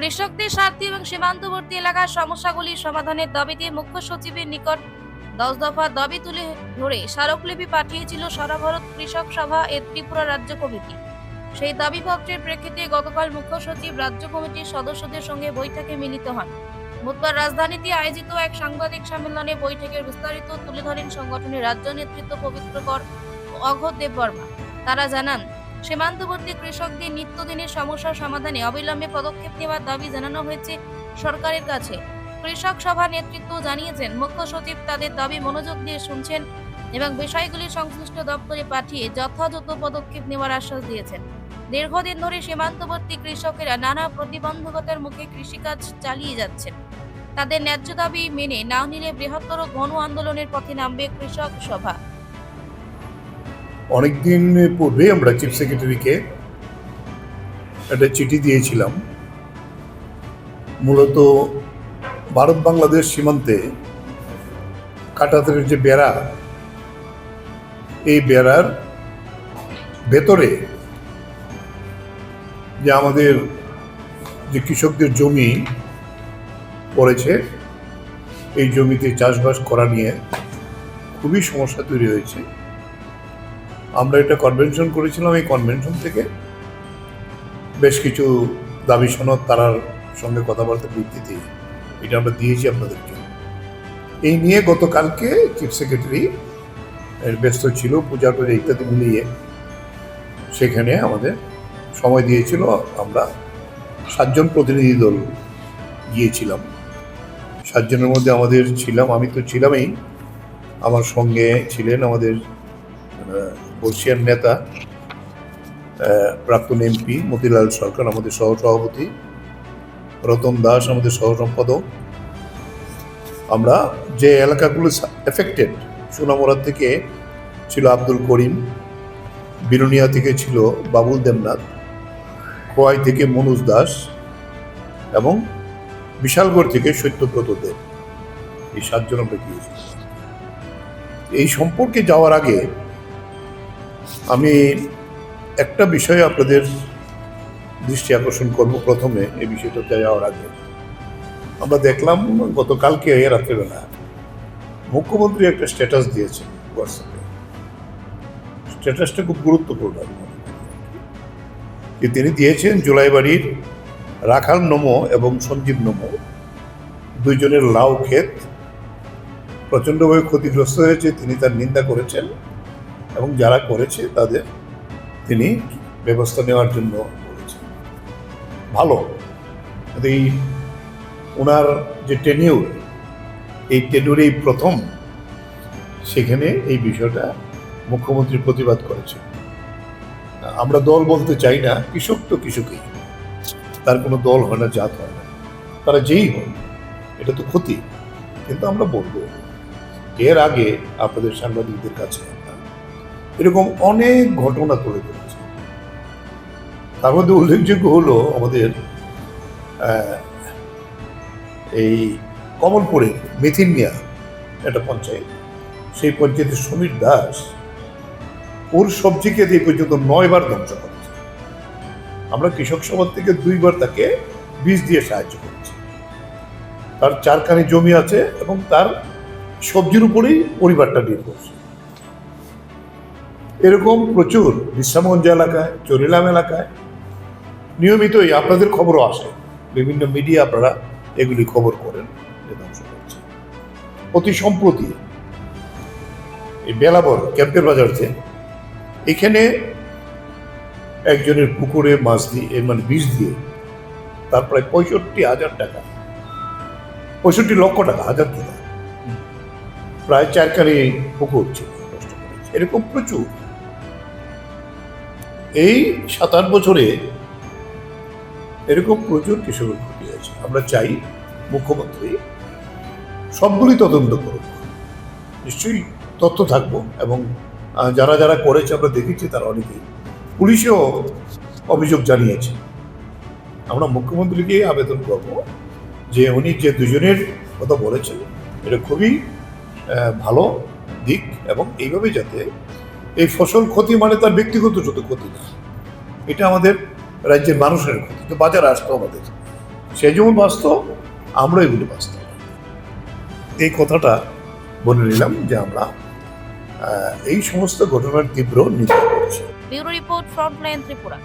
কৃষকদের স্বার্থ এবং সীমান্তবর্তী এলাকার সমস্যাগুলির সমাধানের দাবিতে মুখ্য সচিবের নিকট দশ দফা দাবি তুলে ধরে স্মারকলিপি পাঠিয়েছিল সারা ভারত কৃষক সভা এর ত্রিপুরা রাজ্য কমিটি। সেই দাবিপত্রের প্রেক্ষিতে গতকাল মুখ্য সচিব রাজ্য কমিটির সদস্যদের সঙ্গে বৈঠকে মিলিত হন। বুধবার রাজধানীতে আয়োজিত এক সাংবাদিক সম্মেলনে বৈঠকের বিস্তারিত তুলে ধরেন সংগঠনের রাজ্য নেতৃত্ব পবিত্রকর ও অঘোর দেববর্মা। তারা জানান সীমান্তবর্তী কৃষকদের নিত্যদিনের সমস্যার সমাধানে অবিলম্বে পদক্ষেপ নেওয়ার দাবি জানানো হয়েছে সরকারের কাছে। কৃষক সভা নেতৃত্ব জানিয়েছেন, মুখ্য সচিব তাদের দাবি মনোযোগ দিয়ে শুনছেন এবং বিষয়গুলি সংশ্লিষ্ট দপ্তরে পাঠিয়ে যথাযথ পদক্ষেপ নেওয়ার আশ্বাস দিয়েছেন। দীর্ঘদিন ধরে সীমান্তবর্তী কৃষকেরা নানা প্রতিবন্ধকতার মুখে কৃষিকাজ চালিয়ে যাচ্ছেন। তাদের ন্যায্য দাবি মেনে না নিলে বৃহত্তর গণ আন্দোলনের পথে নামবে কৃষক সভা। অনেকদিন পূর্বে আমরা চিফ সেক্রেটারিকে একটা চিঠি দিয়েছিলাম। মূলত ভারত বাংলাদেশ সীমান্তে কাটাতারের যে বেড়া, এই বেড়ার ভেতরে যে আমাদের যে কৃষকদের জমি পড়েছে, এই জমিতে চাষবাস করা নিয়ে খুবই সমস্যা তৈরি হয়েছে। আমরা এটা কনভেনশন করেছিলাম এই কনভেনশন থেকে। বেশ কিছু দাবি সনদ তারার সঙ্গে কথাবার্তার ভিত্তিতে এটা আমরা দিয়েছি আপনাদেরকে। এই নিয়ে গতকালকে চিফ সেক্রেটারি ব্যস্ত ছিল, পূজা টুজা ইত্যাদি মিলিয়ে। সেখানে আমাদের সময় দিয়েছিল, আমরা সাতজন প্রতিনিধি দল গিয়েছিলাম। সাতজনের মধ্যে আমাদের ছিলাম, আমি তো ছিলামই। আমার সঙ্গে ছিলেন আমাদের বর্ষিয়ান নেতা প্রাক্তন এমপি মতিলাল সরকার, আমাদের সহ সভাপতি রতন দাস, আমাদের সহ সম্পাদক আমরা যে এলাকাগুলো এফেক্টেড সোনামুড়া থেকে ছিল আব্দুল করিম, বিরুনিয়া থেকে ছিল বাবুল দেবনাথ, খোয়াই থেকে মনোজ দাস এবং বিশালগড় থেকে সত্যব্রত দেব এই সাতজন আমরা গিয়েছি। এই সম্পর্কে যাওয়ার আগে আমি একটা বিষয়ে আপনাদের দৃষ্টি আকর্ষণ করব প্রথমে এই বিষয়টাতে যাওয়ার আগে। আমরা দেখলাম গতকালকে রাত্রেবেলা মুখ্যমন্ত্রী একটা স্ট্যাটাস দিয়েছেন হোয়াটসঅ্যাপে স্ট্যাটাসটা খুব গুরুত্বপূর্ণ। যে তিনি দিয়েছেন জুলাইবাড়ির রাখাল নমো এবং সঞ্জীব নমো দুইজনের লাউ ক্ষেত প্রচণ্ডভাবে ক্ষতিগ্রস্ত হয়েছে, তিনি তার নিন্দা করেছেন। এবং যারা করেছে তাদের তিনি ব্যবস্থা নেওয়ার জন্য বলেছেন। ভালো। এই ওনার যে টেনিউর এই টেনিউরেই প্রথম, সেখানে এই বিষয়টা মুখ্যমন্ত্রী প্রতিবাদ করেছে আমরা দল বলতে চাই না, কৃষক তো কৃষকই। তার কোনো দল হয় না, জাত হয় না। তারা যেই হোক, এটা তো ক্ষতি। কিন্তু আমরা বলব, এর আগে আপনাদের সাংবাদিকদের কাছে এরকম অনেক ঘটনা তুলে ধরেছে। তার মধ্যে উল্লেখযোগ্য হলো আমাদের এই কমলপুরে মেথিন মিয়া একটা পঞ্চায়েত। সেই পঞ্চায়েতের সমীর দাস ওর সবজি খেতে এই পর্যন্ত নয়বার ধ্বংস করছে। আমরা কৃষক সভার থেকে দুইবার তাকে বীজ দিয়ে সাহায্য করেছি। তার চারখানি জমি আছে এবং তার সবজির উপরেই পরিবারটা নির্ভরশীল। এরকম প্রচুর বিশ্রামগঞ্জ এলাকায়, চরিলাম এলাকায়, নিয়মিতই আপনাদের খবরও আসে। বিভিন্ন মিডিয়া আপনারা এগুলি খবর করেন যে ধ্বংস করছে অতি সম্প্রতি এই বেলাবর ক্যাম্পের বাজারতে এখানে একজনের পুকুরে মাছ দিয়ে মানে বিষ দিয়ে তার প্রায় পঁয়ষট্টি হাজার টাকা, পঁয়ষট্টি লক্ষ টাকা, হাজার টাকা, প্রায় চারখানি পুকুর ছিল এরকম প্রচুর। এই সাত আট বছরে এরকম প্রচুর কৃষকের ক্ষতি হয়েছে আমরা চাই মুখ্যমন্ত্রী সবগুলি তদন্ত করুক। নিশ্চয়ই তথ্য থাকব এবং যারা যারা করেছে আমরা দেখেছি তারা অনেকেই। পুলিশেও অভিযোগ জানিয়েছে। আমরা মুখ্যমন্ত্রীকে আবেদন করব যে উনি যে দুজনের কথা বলেছেন, এটা খুবই ভালো দিক এবং এইভাবে যাতে এই ফসল ক্ষতি মানে তার ব্যক্তিগত যত ক্ষতি না। এটা আমাদের রাজ্যের মানুষের ক্ষতি, তো বাজার আসতো আমাদের। সে যেমন বাঁচত আমরা এগুলো বাঁচতাম। এই কথাটা বলে নিলাম যে আমরা এই সমস্ত ঘটনার তীব্র নিন্দা করছি। Bureau report Frontline Tripura.